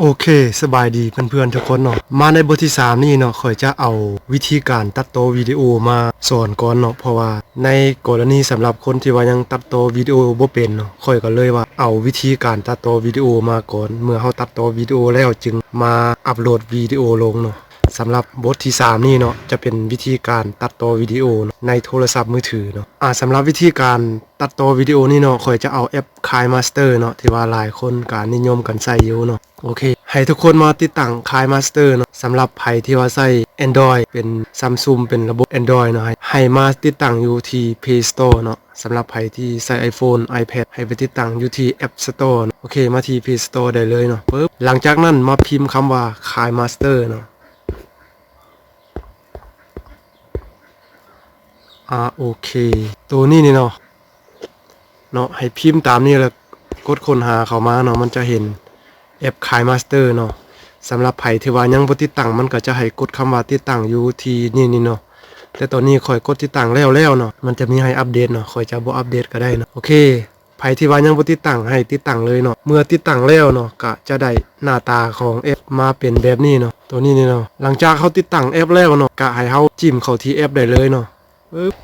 โอเคสบายดีเพื่อนๆทุกคนเนาะมาในบทที่ 3 นี่เนาะข่อยจะเอาวิธีการตัดต่อวิดีโอมาสอนก่อนเนาะเพราะว่าในกรณีสำหรับคนที่ว่ายังตัดต่อวิดีโอบ่เป็นเนาะข่อยก็เลยว่าเอาวิธีการตัดต่อวิดีโอมาก่อน เมื่อเฮาตัดต่อวิดีโอแล้วจึงมาอัปโหลดวิดีโอลงเนาะสำหรับบทที่ 3 นี่เนาะจะเป็นวิธีการตัดต่อวิดีโอในโทรศัพท์มือถือเนาะอ่าสำหรับวิธีการตัดต่อวิดีโอนี่เนาะข่อยจะเอาแอป Kai Master เนาะที่ว่าหลายคนการนิยมกันใช้อยู่เนาะ โอเค ให้ทุกคนมาติดตั้ง Kai Master เนาะสำหรับใครที่ว่าใช้ Android เป็น Samsung เป็นระบบ Android เนาะให้มาติดตั้งอยู่ที่ Play Store เนาะสำหรับใครที่ใช้ iPhone iPad ให้ไปติดตั้งอยู่ที่ App Store โอเคมาที่ Play Store ได้เลยเนาะปึ๊บหลังจากนั้นมาพิมพ์คำว่า Kai Master เนาะอ่าโอเคตัวนี้นี่เนาะเนาะให้พิมพ์ตามนี้แล้วกดค้นหาเข้ามาเนาะมันจะเห็น แอปขายมาสเตอร์เนาะสำหรับไผที่ว่ายังบ่ติดตั้งมันก็จะให้กดคำว่าติดตั้งอยู่ที่นี่นี่เนาะแต่ตอนนี้ข่อยกดติดตั้งแล้วแล้วเนาะมันจะมีให้อัปเดตเนาะข่อยจะบ่อัปเดตก็ได้เนาะโอเคไผที่ว่ายังบ่ติดตั้งให้ติดตั้งเลยเนาะเมื่อติดตั้งแล้วเนาะก็จะได้หน้าตาของแอปมาเป็นแบบนี้เนาะตัวนี้นี่เนาะหลังจากเขาติดตั้งแอปแล้วเนาะก็ให้เฮาจิ้มเข้าที่แอปได้เลยเนาะปึ๊บ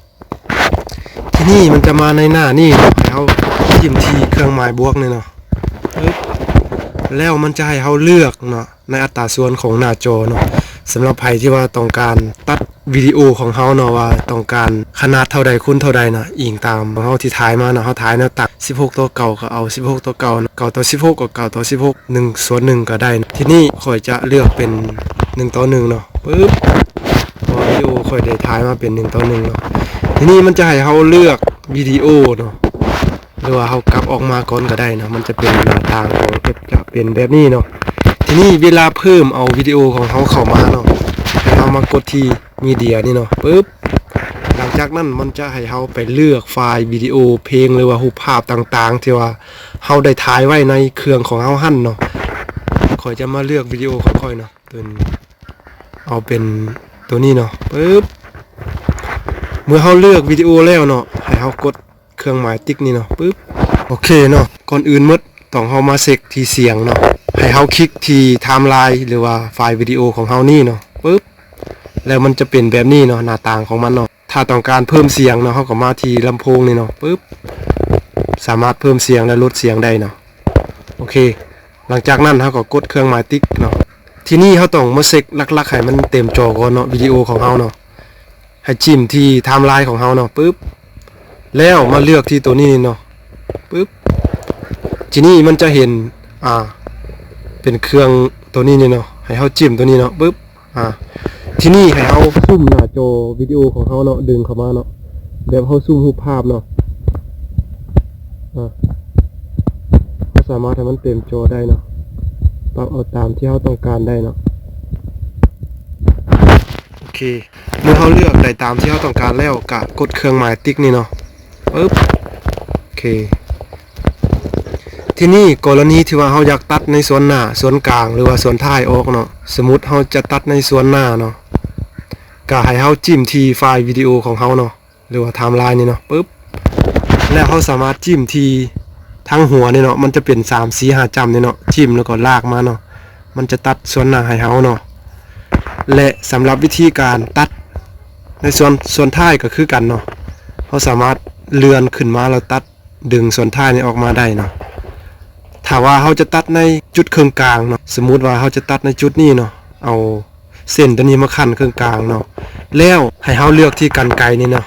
ที่นี่มันจะมาในหน้านี่เนาะแล้วจิ้มที่เครื่องหมายบวกนี่เนาะปึ๊บ แล้วมันจะให้เราเลือกเนาะในอัตราส่วนของหน้าจอเนาะสำหรับใครที่ว่าต้องการตัดวิดีโอของเขาเนาะว่าต้องการขนาดเท่าใดคูณเท่าใดนะอิงตามเขาที่ถ่ายมาเนาะเขาถ่ายแนวตัด16 ตัวเก่าก็เอา 16 ตัวเก่าเก่าต่อ16ก็เก่าต่อ16 1ส่วน1ก็ได้นะที่นี่ข่อยจะเลือกเป็น 1 ต่อ1เนาะปึ๊บพอวิดีโอค่อยได้ถ่ายมาเป็นหนึ่งต่อหนึ่งเนาะทีนี้มันจะให้เราเลือกวิดีโอเนาะ หรือว่าเรากลับออกมาก่อนก็ได้นะมันจะเป็นหน้าต่างของเอฟจะเป็นแบบนี้เนาะทีนี้เวลาเพิ่มเอาวิดีโอของเขาเข้ามาเนาะให้เรามากดที่มีเดียนี่เนาะปึ๊บหลังจากนั้นมันจะให้เราไปเลือกไฟล์วิดีโอเพลงหรือว่ารูปภาพต่างๆ ที่ว่าเราได้ถ่ายไว้ในเครื่องของเราหั่นเนาะคอยจะมาเลือกวิดีโอค่อยๆเนาะเป็นเอาเป็นตัวนี้เนาะปึ๊บเมื่อเขาเลือกวิดีโอแล้วเนาะให้เขากด เครื่องหมายติ๊กนี่เนาะปึ๊บโอเคเนาะก่อนอื่นมดต้องเขามาเซ็กที่เสียงเนาะให้เขาคลิกที่ไทม์ไลน์หรือว่าไฟล์วิดีโอของเขานี่เนาะปึ๊บแล้วมันจะเป็นแบบนี้เนาะหน้าต่างของมันเนาะถ้าต้องการเพิ่มเสียงเนาะเขาก็มาที่ลำโพงนี่เนาะปึ๊บสามารถเพิ่มเสียงและลดเสียงได้เนาะโอเค หลังจากนั้นเขาก็กดเครื่องหมายติ๊กเนาะที่นี่เขาต้องมาเซ็กลักๆให้มันเต็มจอก่อนเนาะวิดีโอของเขาเนาะให้จิ้มที่ไทม์ไลน์ของเขาเนาะปึ๊บ แล้วมาเลือกที่ตัวนี้เนาะปึ๊บทีนี้มันจะเห็นอ่า เป็นเครื่องตัวนี้นี่เนาะให้เขาจิ้มตัวนี้เนาะปึ๊บอ่าที่นี่ให้เขาซุ่มหน้าจอวิดีโอของเขาเนาะดึงเข้ามาเนาะแบบเขาซูมรูปภาพเนาะอ่าเขาสามารถให้มันเต็มจอได้เนาะปรับเอาตามที่เราต้องการได้เนาะโอเค เมื่อเราเลือกได้ตามที่เราต้องการแล้วกะกดเครื่องหมายติ๊กนี่เนาะ ปึ๊บโอเค ที่นี่กรณีที่ว่าเราอยากตัดในส่วนหน้าส่วนกลางหรือว่าส่วนท้ายออกเนาะสมมติเราจะตัดในส่วนหน้าเนาะก็ให้เราจิ้มที่ไฟล์วิดีโอของเราเนาะหรือว่าไทม์ไลน์นี่เนาะปึ๊บแล้วเราสามารถจิ้มที่ทั้งหัวเนี่ยเนาะมันจะเป็นสามสีหาจำเนี่ยเนาะจิ้มแล้วก็ลากมาเนาะมันจะตัดส่วนหน้าให้เฮาเนาะและสำหรับวิธีการตัดในส่วนส่วนท้ายก็คือกันเนาะเขาสามารถ เลื่อนขึ้นมาแล้วตัดดึงส่วนท้ายนี้ออกมาได้เนาะถ้าว่าเขาจะตัดในจุดเครื่องกลางเนาะสมมุติว่าเขาจะตัดในจุดนี้เนาะเอาเส้นตัวนี้มาขั้นเครื่องกลางเนาะแล้วให้เขาเลือกที่กันไกลนี่เนาะ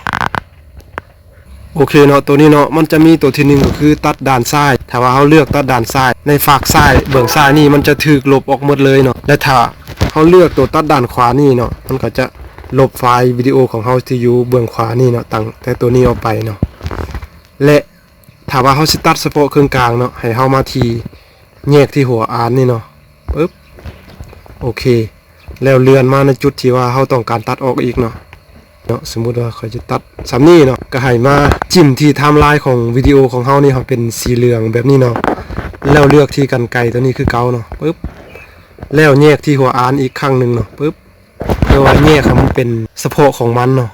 โอเคเนาะตัวนี้เนาะมันจะมีตัวที่หนึ่งก็คือตัดด้านซ้าย ถ้าว่าเขาเลือกตัดด้านซ้าย ในฝากซ้ายเบื้องซ้ายนี่มันจะถูกลบออกหมดเลยเนาะและถ้าเขาเลือกตัวตัดด้านขวานี่เนาะมันก็จะลบไฟล์วิดีโอของเขาที่อยู่เบื้องขวานี่เนาะตั้งแต่ตัวนี้ออกไปเนาะ และถ้าว่าเขาสิตัดเฉพาะเครื่องกลางเนาะให้เขามาทีแยกที่หัวอานนี่เนาะปึ๊บโอเค แล้วเลื่อนมาในจุดที่ว่าเขาต้องการตัดออกอีกเนาะเนาะสมมุติว่าเขาจะตัดสามนี่เนาะก็ให้มาจิ้มที่ไทม์ไลน์ของวิดีโอของเขานี่ครับเป็นสีเหลืองแบบนี้เนาะแล้วเลือกที่กันไกลตัวนี้คือเกาเนาะปึ๊บแล้วแยกที่หัวอานอีกครั้งหนึ่งเนาะปึ๊บเรียกว่าแยกครับมันเป็นสะโพกของมันเนาะ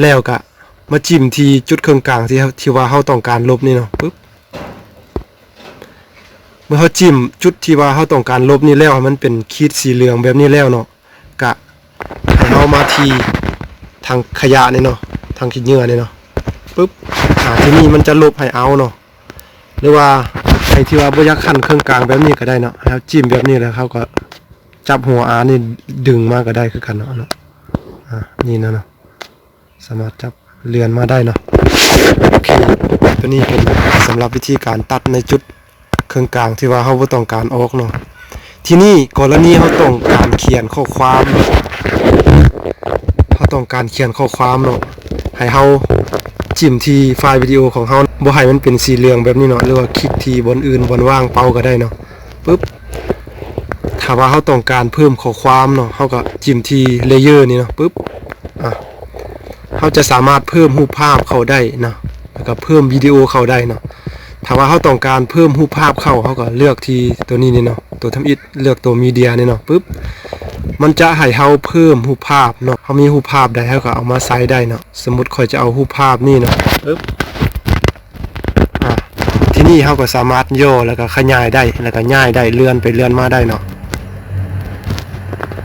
แล้วก็ มาจิ้มที่จุดเครื่องกลางที่ที่ว่าเขาต้องการลบนี่เนาะปึ๊บเมื่อเขาจิ้มจุดที่ว่าเขาต้องการลบนี่แล้วมันเป็นขีดสีเหลืองแบบนี้แล้วเนาะกะให้เขามาที่ทางขยะนี่เนาะทางขี้เหงื่อนี่เนาะปึ๊บอ่าที่นี่มันจะลบให้เอาเนาะหรือว่าใครที่ว่าบยากขั้นเครื่องกลางแบบนี้ก็ได้เนาะให้เขาจิ้มแบบนี้แล้วเขาก็จับหัวอานี่ดึงมาก็ได้คือกันเนาะเนาะอ่านี่นะเนาะสามารถจับ เลือนมาได้เนาะโอเคตัวนี้เป็นสำหรับวิธีการตัดในจุดเครื่องกลางที่ว่าเขาต้องการออกเนาะที่นี่กรณีเขาต้องการเขียนข้อความเขาต้องการเขียนข้อความเนาะให้เขาจิ้มที่ไฟล์วิดีโอของเขาบ่ให้มันเป็นสีเหลืองแบบนี้เนาะหรือว่าคลิกที่บนอื่นบนว่างเปาก็ได้เนาะปึ๊บถ้าว่าเขาต้องการเพิ่มข้อความเนาะเขาก็จิ้มที่เลเยอร์นี่เนาะปึ๊บอะ เขาจะสามารถเพิ่มรูปภาพเขาได้เนาะแล้วก็เพิ่มวิดีโอเขาได้เนาะถ้าว่าเขาต้องการเพิ่มรูปภาพเข้าเขาก็เลือกที่ตัวนี้นี่เนาะตัวทำอิฐเลือกตัวมีเดียนี่เนาะปึ๊บมันจะให้เขาเพิ่มรูปภาพเนาะเขามีรูปภาพใดเขาก็เอามาใส่ได้เนาะสมมติข่อยจะเอารูปภาพนี่เนาะปึ๊บอะที่นี่เขาก็สามารถย่อแล้วก็ขยายได้แล้วก็ย้ายได้เลื่อนไปเลื่อนมาได้เนาะ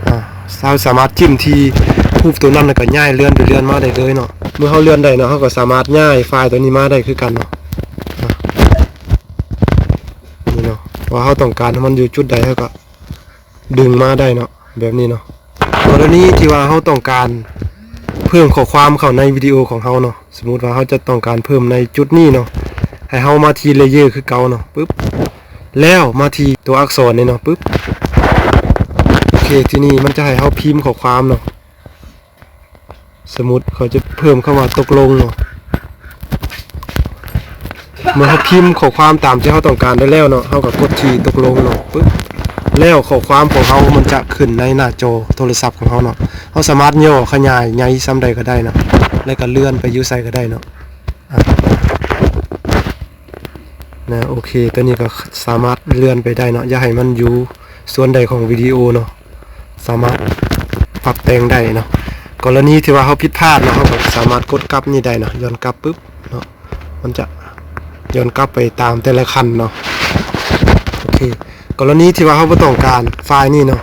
อะเราสามารถจิ้มที่ รูปตัวนั้นแล้วก็ย้ายเลื่อนไปเลื่อนมาได้เลยเนาะเมื่อเขาเลื่อนได้เนาะเขาก็สามารถย้ายไฟล์ตัวนี้มาได้คือกันเนาะนี่เนาะว่าเขาต้องการให้มันอยู่จุดใดเขาก็ดึงมาได้เนาะแบบนี้เนาะกรณีที่ว่าเขาต้องการเพิ่มข้อความเข้าในวิดีโอของเขาเนาะสมมุติว่าเขาจะต้องการเพิ่มในจุดนี้เนาะให้เขามาทีเลเยอร์คือเก่าเนาะปึ๊บแล้วมาทีตัวอักษรเนี่เนาะปึ๊บโอเคทีนี้มันจะให้เขาพิมพ์ข้อความเนาะ สมมุติเขาจะเพิ่มเข้ามาตกลงเนาะเมื่อเขาพิมพ์ข้อความตามที่เขาต้องการได้แล้วเนาะเขาก็กดที่ตกลงเนาะปึ๊บแล้วข้อความของเขามันจะขึ้นในหน้าจอโทรศัพท์ของเขาเนาะเขาสามารถย่อขยายใหญ่ซ้ำใดก็ได้เนาะแล้วก็เลื่อนไปอยูไซก็ได้เนาะอะนะโอเคตัวนี้ก็สามารถเลื่อนไปได้เนาะอย่าให้มันอยู่ส่วนใดของวิดีโอเนาะสามารถปรับแต่งได้เนาะ กรณีที่ว่าเขาผิดพลาดเนาะเขาก็สามารถกดกลับนี่ได้เนาะย้อนกลับปุ๊บเนาะมันจะย้อนกลับไปตามแต่ละคันเนาะโอเคกรณีที่ว่าเขาบ่ต้องการไฟล์นี่เนาะ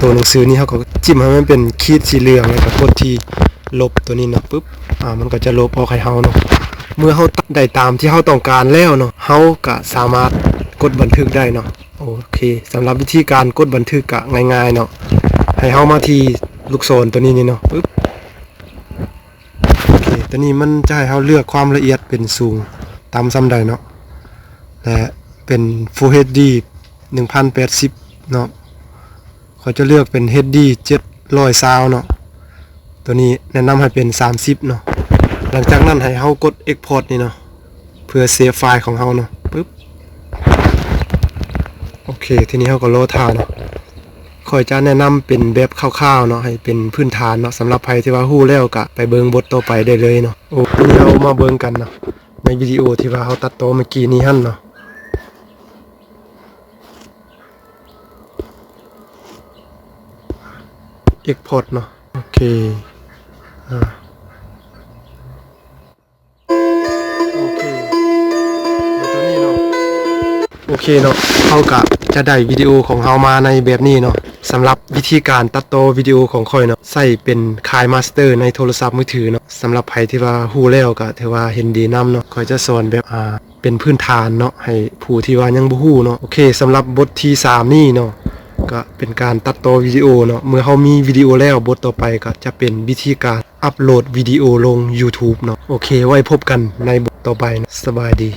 ตัวหนังสือนี่เขาก็จิ้มให้มันเป็นขีดสีเหลืองแล้วก็กดที่ลบตัวนี้เนาะปุ๊บอ่ามันก็จะลบออกให้เฮาเนาะเมื่อเฮาได้ตามที่เฮาต้องการแล้วเนาะเฮาก็สามารถกดบันทึกได้เนาะโอเคสำหรับวิธีการกดบันทึกก็ง่ายๆเนาะให้เฮามาที่ ลูกศรตัวนี้นี่เนาะปุ๊บโอเคตัวนี้มันจะให้เราเลือกความละเอียดเป็นสูงตามซ้ำใดเนาะและเป็น Full HD 1080 เนาะเขาจะเลือกเป็น HD 700ซาวเนาะตัวนี้แนะนำให้เป็น 30 เนาะหลังจากนั้นให้เรากด Export นี่เนาะเพื่อเซฟไฟล์ของเราเนาะปึ๊บโอเค ทีนี้เราก็โหลดท่าเนาะ คอยจะแนะนำเป็นแบบคร่าวๆเนาะให้เป็นพื้นฐานเนาะสำหรับใครที่ว่าฮู้แล้วก็ไปเบิ่งบทต่อไปได้เลยเนาะโอ้เรามาเบิ่งกันเนาะในวิดีโอที่ว่าเขาตัดต่อเมื่อกี้นี้หั่นเนาะเอ็กพอร์ตเนาะโอเคอ่าโอเคเนาะโอเคเนาะเขากะจะได้วิดีโอของเขามาในแบบนี้เนาะ สำหรับวิธีการตัดต่อวิดีโอของค่อยเนาะใส่เป็นคายมาสเตอร์ในโทรศัพท์มือถือเนาะสำหรับใครที่ว่าฮู้แล้วก็ถือว่าเห็นดีนํเนาะค่อยจะสอนแบบอ่าเป็นพื้นฐานเนาะให้ผู้ที่ว่ายังบ่ฮู้เนาะโอเคสำหรับบทที่สามนี่เนาะก็เป็นการตัดต่อวิดีโอเนาะเมื่อเขามีวิดีโอแล้วบทต่อไปก็จะเป็นวิธีการอัปโหลดวิดีโอลง YouTube เนาะโอเค ไว้พบกันในบทต่อไปนะสบายดี